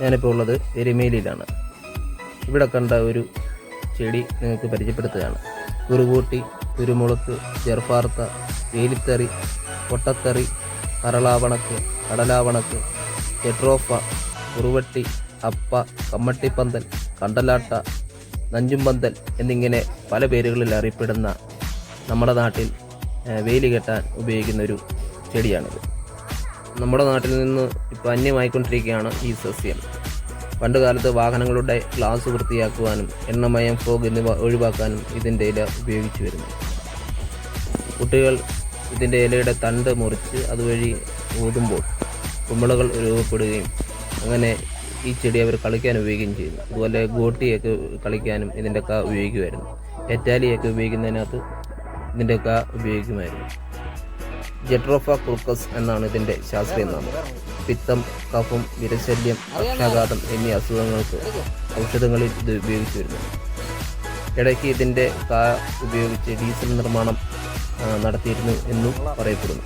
ഞാനിപ്പോൾ ഉള്ളത് എരുമേലിയിലാണ്. ഇവിടെ കണ്ട ഒരു ചെടി നിങ്ങൾക്ക് പരിചയപ്പെടുത്തുകയാണ്. കുറുകൂട്ടി കുരുമുളക് ചെറുപ്പാർത്ത വേലിത്തറി പൊട്ടത്തറി കരളാവണക്ക് കടലാവണക്ക് ചെട്രോഫ കുറുവട്ടി അപ്പ കമ്മട്ടിപ്പന്തൽ കണ്ടലാട്ട നഞ്ചുംപന്തൽ എന്നിങ്ങനെ പല പേരുകളിൽ അറിയപ്പെടുന്ന നമ്മുടെ നാട്ടിൽ വേലി കെട്ടാൻ ഉപയോഗിക്കുന്ന ഒരു ചെടിയാണിത്. നമ്മുടെ നാട്ടിൽ നിന്ന് ഇപ്പോൾ അന്യമായിക്കൊണ്ടിരിക്കുകയാണ് ഈ സസ്യം. പണ്ട് കാലത്ത് വാഹനങ്ങളുടെ ഗ്ലാസ് വൃത്തിയാക്കുവാനും എണ്ണമയം ഫോഗ് എന്നിവ ഒഴിവാക്കാനും ഇതിന്റെ ഇല ഉപയോഗിച്ചു വരുന്നു. കുട്ടികൾ ഇതിന്റെ ഇലയുടെ തണ്ട് മുറിച്ച് അതുവഴി ഊതുമ്പോൾ കുമ്പളകൾ രൂപപ്പെടുകയും അങ്ങനെ ഈ ചെടി അവർ കളിക്കാൻ ഉപയോഗിക്കുകയും ചെയ്യുന്നു. അതുപോലെ ഗോട്ടിയൊക്കെ കളിക്കാനും ഇതിന്റെ ഒക്കെ ഉപയോഗിക്കുമായിരുന്നു. എറ്റാലിയൊക്കെ ഉപയോഗിക്കുന്നതിനകത്ത് ഇതിന്റെ ഒക്കെ ഉപയോഗിക്കുമായിരുന്നു. ജെട്രോഫ കുർക്കസ് എന്നാണ് ഇതിന്റെ ശാസ്ത്രീയ നാമം. പിത്തം കഫം വിരശല്യം പക്ഷാഘാതം എന്നീ അസുഖങ്ങൾക്ക് ഔഷധങ്ങളിൽ ഇത് ഉപയോഗിച്ചു വരുന്നു ഇടയ്ക്ക് ഇതിന്റെ കാ ഉപയോഗിച്ച് ഡീസൽ നിർമ്മാണം നടത്തിയിരുന്നു എന്നും പറയപ്പെടുന്നു.